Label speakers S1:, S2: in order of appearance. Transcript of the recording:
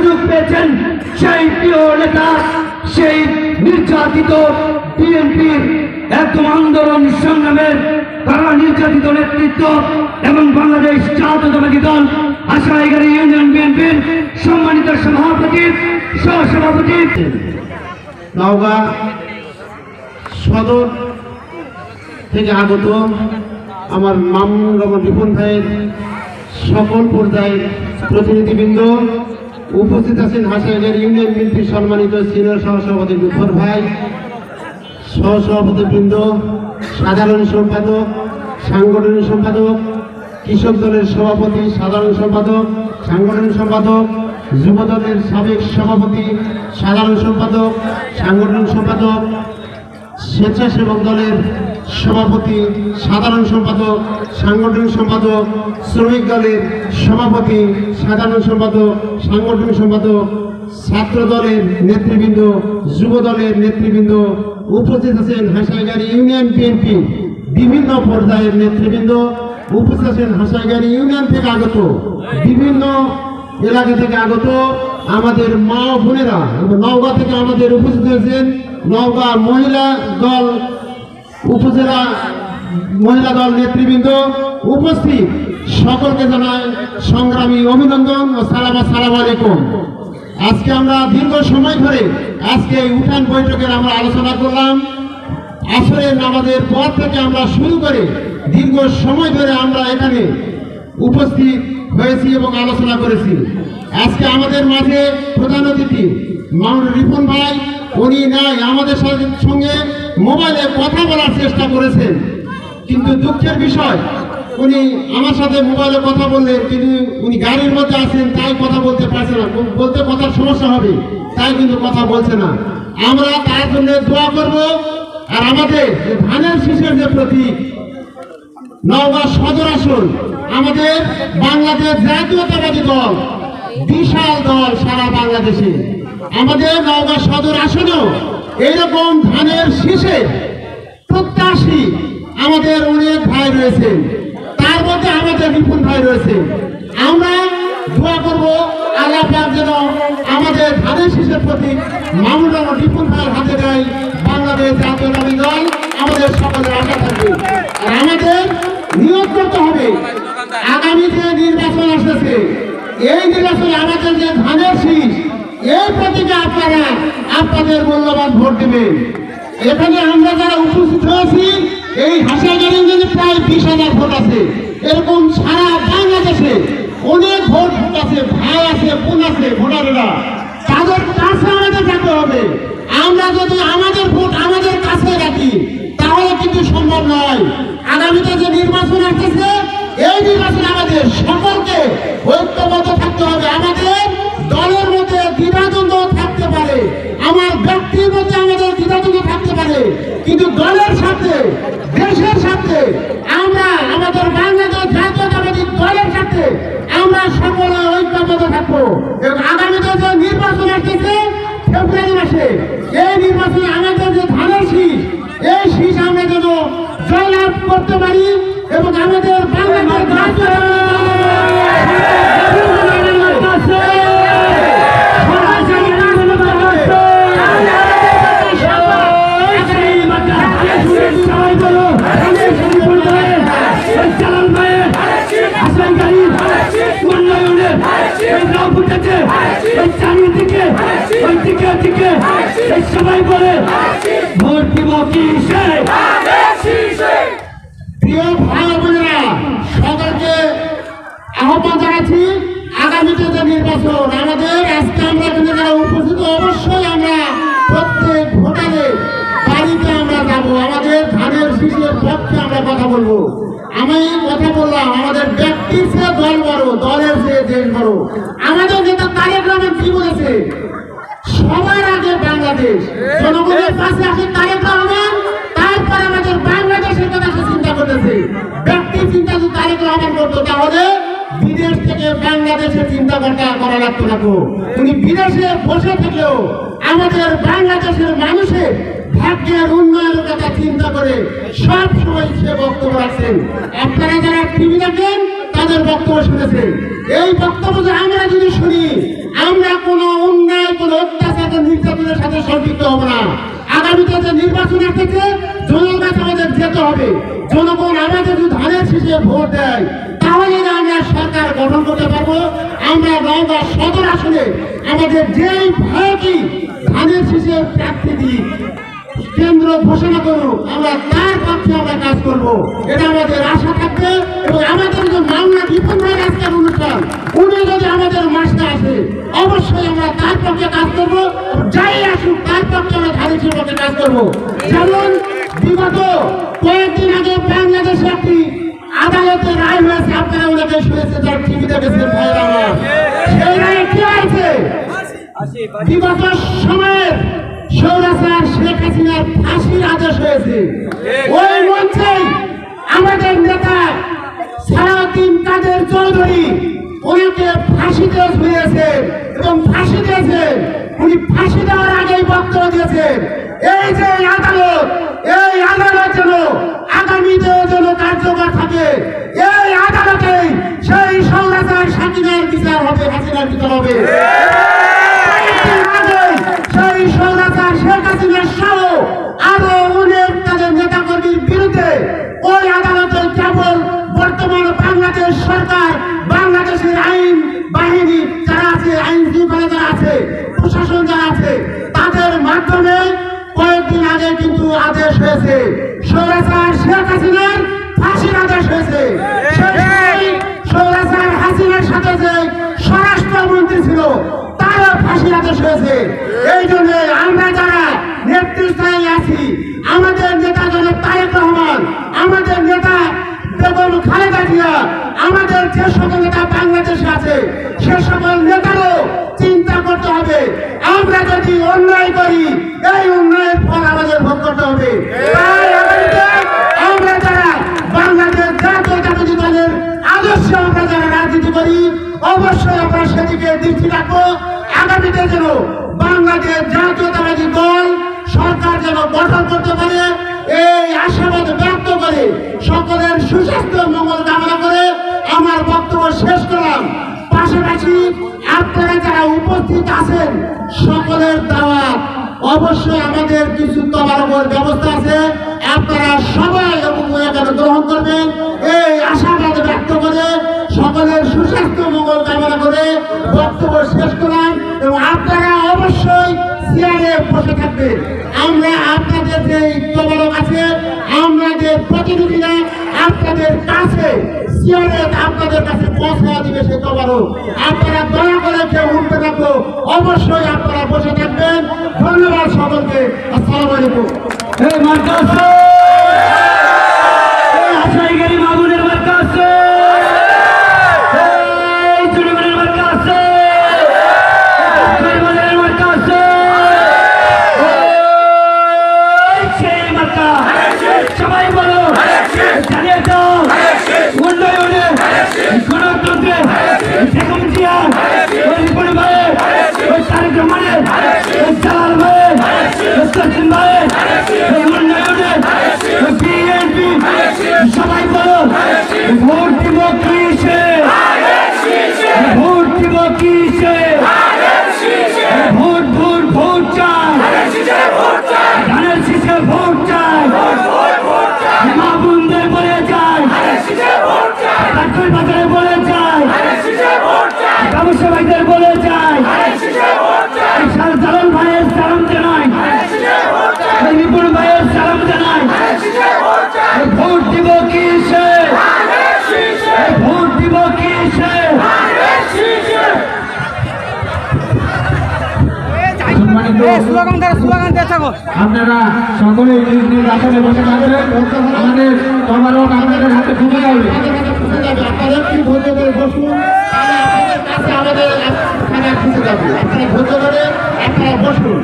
S1: সুযোগ পেয়েছেন সেই প্রিয় নেতা, সেই নির্যাতিত বিএনপির একদম আন্দোলন সংগ্রামের তারা নির্যাতিত নেতৃত্ব এবং বাংলাদেশ জাতীয়তাবাদী দল আশাইগাড়ি ইউনিয়ন বিএনপির সম্মানিত সভাপতি, সহসভাপতি।
S2: নওগাঁ সদর থেকে আগত আমার মামুন রহমান রিপন ভাইয়ের সকল পর্যায়ের প্রতিনিধিবৃন্দ উপস্থিত আছেন হাসাইগার ইউনিয়ন বিএনপির সম্মানিত সিনিয়র সহসভাপতি মুখর ভাই, সহসভাপতিবৃন্দ, সাধারণ সম্পাদক, সাংগঠনিক সম্পাদক, কৃষক দলের সভাপতি, সাধারণ সম্পাদক, সাংগঠনিক সম্পাদক, যুব দলের সাবেক সভাপতি, সাধারণ সম্পাদক, সাংগঠনিক সম্পাদক, স্বেচ্ছাসেবক দলের সভাপতি, সাধারণ সম্পাদক, সাংগঠনিক সম্পাদক, শ্রমিক দলের সভাপতি, সাধারণ সম্পাদক, সাংগঠনিক সম্পাদক, ছাত্র দলের নেতৃবৃন্দ, যুব দলের নেতৃবৃন্দ উপস্থিত আছেন হাসাইগাড়ি ইউনিয়ন বিএনপি বিভিন্ন পর্যায়ের নেতৃবৃন্দ। উপস্থিত আছেন হাসাইগাড়ি ইউনিয়ন থেকে আগত, বিভিন্ন এলাকা থেকে আগত আমাদের মা বোনেরা, নওগাঁ থেকে আমাদের উপস্থিত হয়েছেন নওগাঁ মহিলা দল উপজেলা মহিলা দল নেতৃবৃন্দ উপস্থিত। সকলকে জানাই সংগ্রামী অভিনন্দন ও সালাম, আসসালামু আলাইকুম। আজকে আমরা দীর্ঘ সময় ধরে আজকে এই উঠান বৈঠকের আমরা আলোচনা করলাম। আসরের নামাজের পর থেকে আমরা শুরু করে দীর্ঘ সময় ধরে আমরা এখানে উপস্থিত হয়েছি এবং আলোচনা করেছি। আজকে আমাদের মাঝে প্রধান অতিথি মাউন্ট রিপন ভাই উনি নাই, আমাদের সঙ্গে মোবাইলে কথা বলার চেষ্টা করেছেন। কিন্তু দুঃখের বিষয়, উনি আমার সাথে মোবাইলে কথা বললেন, কিন্তু উনি গাড়ির মধ্যে আছেন, তাই কথা বলতে পারছে না। বলতে কথার সমস্যা হবে, তাই কিন্তু কথা বলছে না। আমরা তার জন্য দোয়া করব, আর আমাদের ধানের শীষের যে প্রতীক, নওগাঁ সদর আসন, আমাদের বাংলাদেশ জাতীয়তাবাদী দল, বিশাল দল সারা বাংলাদেশে। আমাদের নওগাঁ সদর আসনেও এইরকম ধানের শীষে প্রত্যাশী আমাদের অনেক ভাই রয়েছে। তার মধ্যে আমাদের বিপুল ভাই রয়েছে। আমরা দোয়া করব আল্লাহ যেন আমাদের ধানের শীষের প্রতি মামুন বিপুল ভাইয়ের হাতে দেয়। বাংলাদেশ জাতীয়তাবাদী দল আমাদের সকলের আশা থাকবে। আর আমাদের নিয়োগ করতে হবে। আগামী যে নির্বাচন আসতেছে। এই নির্বাচনে আমাদের যে ধানের শীষ এই প্রতীকে আপনারা, আপনাদের মূল্যবান ভোট দেবেন। এখানে আমরা যারা উপস্থিত হয়েছি, এই হাসাগার ইউনিয়নে প্রায় বিশ হাজার ভোট আছে, এরকম সারা বাংলাদেশে অনেক ভোট ভোট আছে, ভাই আছে, বোন আছে, ভোটারেরা। তাদের কাছে আমাদের যেতে হবে। আমরা যদি আমাদের ভোট আমাদের কাছে রাখি, তাহলে কিন্তু সম্ভব নয়। আগামীতে যে নির্বাচন আসতেছে, এই নির্বাচন আমাদের সকলকে ঐক্যবদ্ধ থাকতে হবে। আমাদের দলের দ্বিধাদ্বন্দ্ব থাকতে পারে। আমার ব্যক্তির মধ্যে আমাদের দ্বিধাদ্বন্দ্ব থাকতে পারে। কিন্তু দলের সাথে দেশের সাথে আমরা আমাদের বাংলাদেশ জাতীয়তাবাদী দলের সাথে আমরা সকলে ঐক্যবদ্ধ থাকব। এবং আগামীতে যে নির্বাচন আসতেছে, ফেব্রুয়ারি মাসে, এই নির্বাচনে আমাদের যে ধানের শীষ, এই শীষ আমরা যেন জয়লাভ করতে পারি এবং আমাদের বাংলাদেশ
S1: সবাই বলে ভোট দিব
S2: প্রিয় ভাই বোনেরা আহ্বান জানাচ্ছি আগামীতে যে নির্বাচন, আমাদের আজকে আমরা কিন্তু যারা উপস্থিত, অবশ্যই আমরা প্রত্যেক ভোটারের বাড়িতে আমরা যাব। আমাদের ধানের শীষের পক্ষে আমরা কথা বলব। আমি কথা বললাম, আমাদের ব্যক্তির চেয়ে দল বড়, দলের চেয়ে দেশ বড়। আমাদের নেতা তারেক রহমান কি বলেছে? সবার আগে বাংলাদেশ। জনগণের পাশে আসে তারেক রহমান, তারপর আমাদের বাংলাদেশের কথা সে চিন্তা করতেছে। ব্যক্তি চিন্তা যদি তারেক রহমান করতো তাহলে বিদেশ থেকে বাংলাদেশের চিন্তা করতে করা লাগতো না উনি বিদেশে বসে থেকেও আমাদের বাংলাদেশের মানুষের ভাগ্যের উন্নয়নের কথা চিন্তা করে সব সময় সে বক্তব্য রাখছেন। আপনারা যারা টিভি দেখেন, তাদের বক্তব্য শুনেছেন। এই বক্তব্য আমরা যদি শুনি আমরা কোনো অন্যায়, কোনো অত্যাচার নির্যাতনের সাথে সম্পৃক্ত হব না। আগামীতে যে নির্বাচন থেকে জনগণ আমাদের যেতে হবে। জনগণ আমাদের যদি ধানের শীষে ভোট দেয়, তাহলে আমরা সরকার গঠন করতে পারব। আমরা নওগাঁ সদর আসলে আমাদের যেই ভয়টি ধানের শীষের প্রার্থী দিই। কেন্দ্র ঘোষণা করুক আমরা তার পক্ষে আমরা কাজ করব? এটা আমাদের আশা থাকবে এবং আমাদের যে মামলা বিপুল ভাইয়ের আজকের অনুষ্ঠান উনি যদি আমাদের মাসে আসে অবশ্যই আমরা তার পক্ষে কাজ করব যাই আসুক তার পক্ষে আমরা ধানের পক্ষে কাজ করব। যেমন বিগত কয়েকদিন আগে বাংলাদেশে একটি আদালতের রায় হয়েছে আপনারা ওনাকে শুনেছে যার টিভিতে গেছেন ভাইরা সেই রায়ে কি হয়েছে? বিগত সময়ের সৌরাচার শেখ হাসিনার ফাঁসির আদেশ হয়েছে। ওই মঞ্চে আমাদের নেতা সারাউদ্দিন কাদের চৌধুরী ওনাকে ফাঁসিতে ঝুলিয়েছেন এবং ফাঁসি দিয়েছেন উনি ফাঁসি দেওয়ার আগেই বক্তব্য দিয়েছেন এই যে আদালত এই আদালত যেন আগামীতেও যেন কার্যকর থাকে এই আদালতে সেই সৌরাচার সাকিনার বিচার হবে হাসিনার বিচার হবে কয়েকদিন আগে সেই সৌরাচার শেখ হাসিনা সহ আরও অনেক তাদের নেতাকর্মীর বিরুদ্ধে ওই আদালতে কেবল বর্তমান বাংলাদেশ সরকার বাংলাদেশের আইন বাহিনী যারা আছে আইন শৃঙ্খলা যারা আছে প্রশাসন যারা আছে তাদের মাধ্যমে কয়েকদিন আগে কিন্তু আদেশ হয়েছে। সৌরাচার শেখ হাসিনার ফাঁসির আদেশ হয়েছে। সৌরাচার হাসিনার সাথে যে স্বরাষ্ট্রমন্ত্রী ছিল, তারও ফাঁসির আদেশ হয়েছে। এই জন্য আমরা যারা নেতৃত্বে আছি, আমাদের নেতা জনক তারেক রহমান আমাদের নেতা বেগম খালেদা জিয়া আমাদের যে সকল নেতা বাংলাদেশে আছে সে সকল নেতারও চিন্তা করতে হবে আমরা যদি অন্যায় করি এই অন্যায়ের ফল আমাদের ভোগ করতে হবে তাই আগামীতে আমরা যারা বাংলাদেশ জাতীয়তাবাদী দলের আদর্শে আমরা যারা রাজনীতি করি অবশ্যই আমরা সেদিকে দৃষ্টি রাখব। আগামীতে যেন বাংলাদেশ জাতীয়তাবাদী দল সরকার যেন গঠন করতে পারে, এই আশাবাদ ব্যক্ত করে সকলের সুস্বাস্থ্য মঙ্গল কামনা করে আমার বক্তব্য শেষ করলাম। পাশাপাশি আপনারা যারা উপস্থিত আছেন, সকলের দাওয়াত। অবশ্যই আমাদের কিছু তবারকের ব্যবস্থা আছে। আপনারা সবাই এখানে গ্রহণ করবেন, এই আশাবাদ ব্যক্ত করে সকলের সুস্বাস্থ্য মঙ্গল কামনা করে বক্তব্য শেষ করলাম এবং আপনারা অবশ্যই চেয়ারে বসে থাকবেন আমরা আপনাদের যে তবারক আছে আমাদের প্রতিনিধিরা আপনাদের কাছে আপনারা দয়া করে কেউ উঠতে থাকব অবশ্যই আপনারা বসে থাকবেন। ধন্যবাদ সকলকে। আসসালামু আলাইকুম
S1: এই মার্কা আছে এই আশাইগারি মামুনের মার্কা আছে এই জুড়িমানের মার্কা আছে গরিবানের মার্কা আছে এই সেই মার্কা সবাই বলো জানিয়ে দাও উন্নয়নে গণতন্ত্রে বেগম জিয়া ওই রিপন ভাইয়ের ওই তারেক রহমানের ওই জালাল ভাইয়ের ওই সচিন ভাইয়ের ওই উন্নয়নে ওই বিএনপি সবাই বলো ভোট দিব কিসে ভোট দিব কিসে ভোট ভোট ভোট চাই ধানের শীষে ভোট চাই মা বোনদের বলে যায় কাঠুর বাজারে বলে যায় ব্যবসা ভাইদের বলে যায় জালাল ভাইয়ের সালাম জানাই এই নিপুণ ভাইয়ের সালাম জানাই এই ভোট দিব কিসে এই ভোট দিব কিসে
S2: সম্মানিত
S3: স্লোগান দেয় স্লোগান দিয়ে থাকো।
S2: আপনারা সকলে নিজ নিজ আসনে বসে থাকবেন। আমাদের তবারক আপনাদের হাতে ঢুকে যাবে। আপনারা কি ধৈর্য ধরে বসুন তাহলে আপনাদের কাছে আমাদের খানা খুঁজে যাবে। আপনারা ধৈর্য ধরে আপনারা বসুন